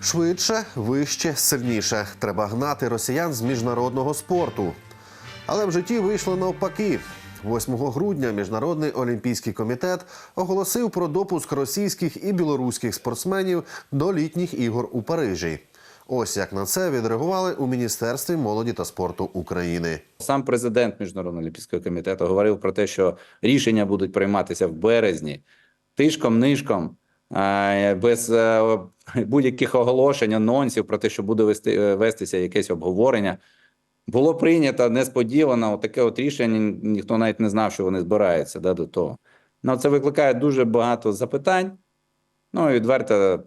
Швидше, вище, сильніше. Треба гнати росіян з міжнародного спорту. Але в житті вийшло навпаки. 8 грудня Міжнародний олімпійський комітет оголосив про допуск російських і білоруських спортсменів до літніх ігор у Парижі. Ось як на це відреагували у Міністерстві молоді та спорту України. Сам президент Міжнародного олімпійського комітету говорив про те, що рішення будуть прийматися в березні, тишком, нишком, без е, будь-яких оголошень, анонсів про те, що буде вести, е, вестися якесь обговорення. Було прийнято несподівано таке от рішення. Ніхто навіть не знав, що вони збираються да, до того. Ну, це викликає дуже багато запитань. Ну і відверто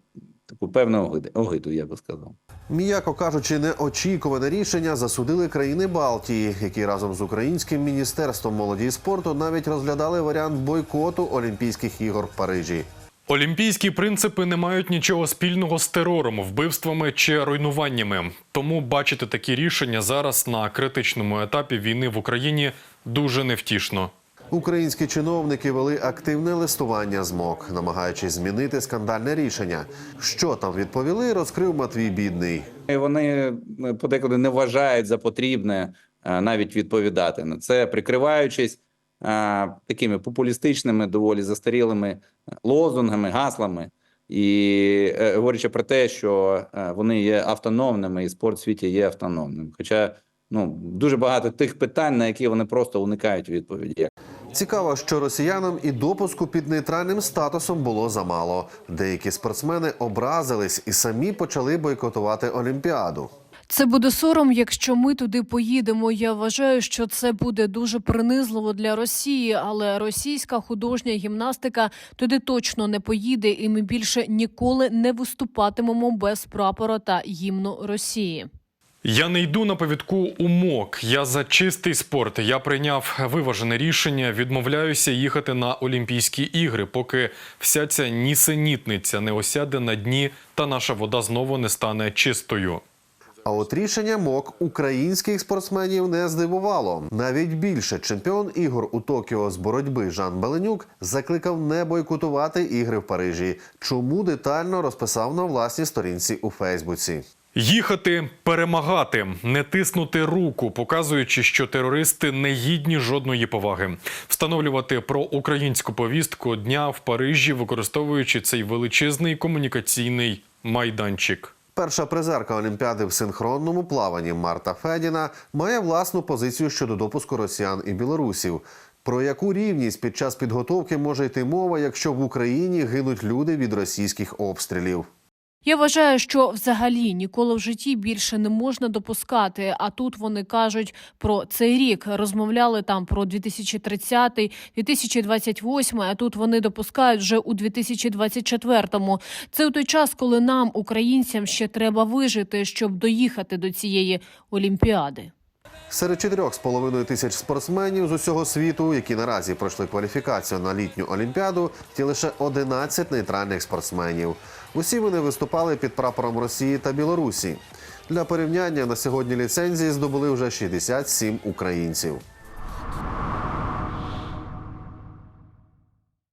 таку певну огиду, я би сказав. М'яко кажучи, неочікуване рішення засудили країни Балтії, які разом з українським міністерством молоді і спорту навіть розглядали варіант бойкоту Олімпійських ігор в Парижі. Олімпійські принципи не мають нічого спільного з терором, вбивствами чи руйнуваннями. Тому бачити такі рішення зараз на критичному етапі війни в Україні дуже невтішно. Українські чиновники вели активне листування з МОК, намагаючись змінити скандальне рішення. Що там відповіли, розкрив Матвій Бідний. І вони е, подекуди не вважають за потрібне е, навіть відповідати на це, прикриваючись такими популістичними, доволі застарілими лозунгами, гаслами, і е, говорячи про те, що е, вони є автономними, і спорт в світі є автономним. Хоча ну дуже багато тих питань, на які вони просто уникають відповіді. Цікаво, що росіянам і допуску під нейтральним статусом було замало. Деякі спортсмени образились і самі почали бойкотувати Олімпіаду. Це буде сором, якщо ми туди поїдемо. Я вважаю, що це буде дуже принизливо для Росії, але російська художня гімнастика туди точно не поїде, і ми більше ніколи не виступатимемо без прапора та гімну Росії. Я не йду на повідку у МОК. Я за чистий спорт. Я прийняв виважене рішення. Відмовляюся їхати на Олімпійські ігри, поки вся ця нісенітниця не осяде на дні та наша вода знову не стане чистою. А от рішення МОК українських спортсменів не здивувало. Навіть більше чемпіон ігор у Токіо з боротьби Жан Беленюк закликав не бойкотувати ігри в Парижі. Чому детально розписав на власній сторінці у Фейсбуці. Їхати, перемагати, не тиснути руку, показуючи, що терористи не гідні жодної поваги, встановлювати про українську повістку дня в Парижі, використовуючи цей величезний комунікаційний майданчик. Перша призерка Олімпіади в синхронному плаванні Марта Федіна має власну позицію щодо допуску росіян і білорусів. Про яку рівність під час підготовки може йти мова, якщо в Україні гинуть люди від російських обстрілів? Я вважаю, що взагалі ніколи в житті більше не можна допускати. А тут вони кажуть про цей рік. Розмовляли там про 2030, 2028, а тут вони допускають вже у 2024-му. Це у той час, коли нам, українцям, ще треба вижити, щоб доїхати до цієї олімпіади. Серед 4,5 тисяч спортсменів з усього світу, які наразі пройшли кваліфікацію на літню олімпіаду, ті лише 11 нейтральних спортсменів. Усі вони виступали під прапором Росії та Білорусі. Для порівняння на сьогодні ліцензії здобули вже 67 українців.